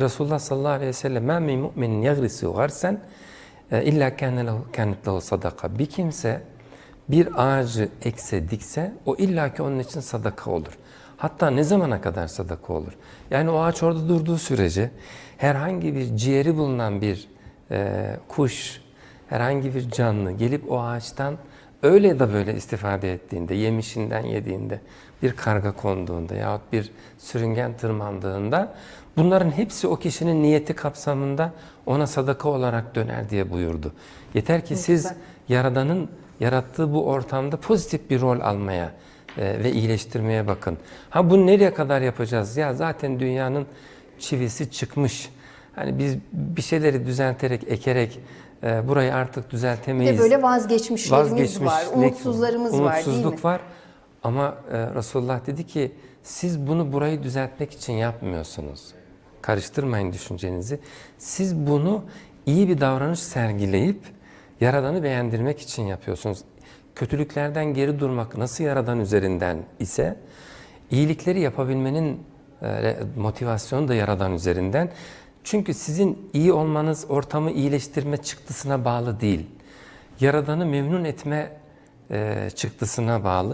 Resulullah sallallahu aleyhi ve sellem "Ma min mu'minin yagrisu garsen e, illa kâne lehu kânet lehu sadaka." Bir kimse bir ağacı ekse dikse o illaki onun için sadaka olur. Hatta ne zamana kadar sadaka olur? Yani o ağaç orada durduğu sürece herhangi bir ciğeri bulunan bir e, kuş, herhangi bir canlı gelip o ağaçtan öyle de böyle istifade ettiğinde, yemişinden yediğinde, bir karga konduğunda yahut bir sürüngen tırmandığında bunların hepsi o kişinin niyeti kapsamında ona sadaka olarak döner diye buyurdu. Yeter ki siz Yaradan'ın yarattığı bu ortamda pozitif bir rol almaya e, ve iyileştirmeye bakın. Ha bunu nereye kadar yapacağız? Ya zaten dünyanın çivisi çıkmış. Hani biz bir şeyleri düzelterek, ekerek e, burayı artık Bir düzeltemeyiz. de böyle vazgeçmişlerimiz Vazgeçmişlik, var, umutsuzlarımız var değil mi? umutsuzluk var. Ama e, Resulullah dedi ki siz bunu burayı düzeltmek için yapmıyorsunuz. Karıştırmayın düşüncenizi. Siz bunu iyi bir davranış sergileyip Yaradan'ı beğendirmek için yapıyorsunuz. Kötülüklerden geri durmak nasıl Yaradan üzerinden ise iyilikleri yapabilmenin e, motivasyonu da Yaradan üzerinden. Çünkü sizin iyi olmanız ortamı iyileştirme çıktısına bağlı değil. Yaradan'ı memnun etme çıktısına bağlı.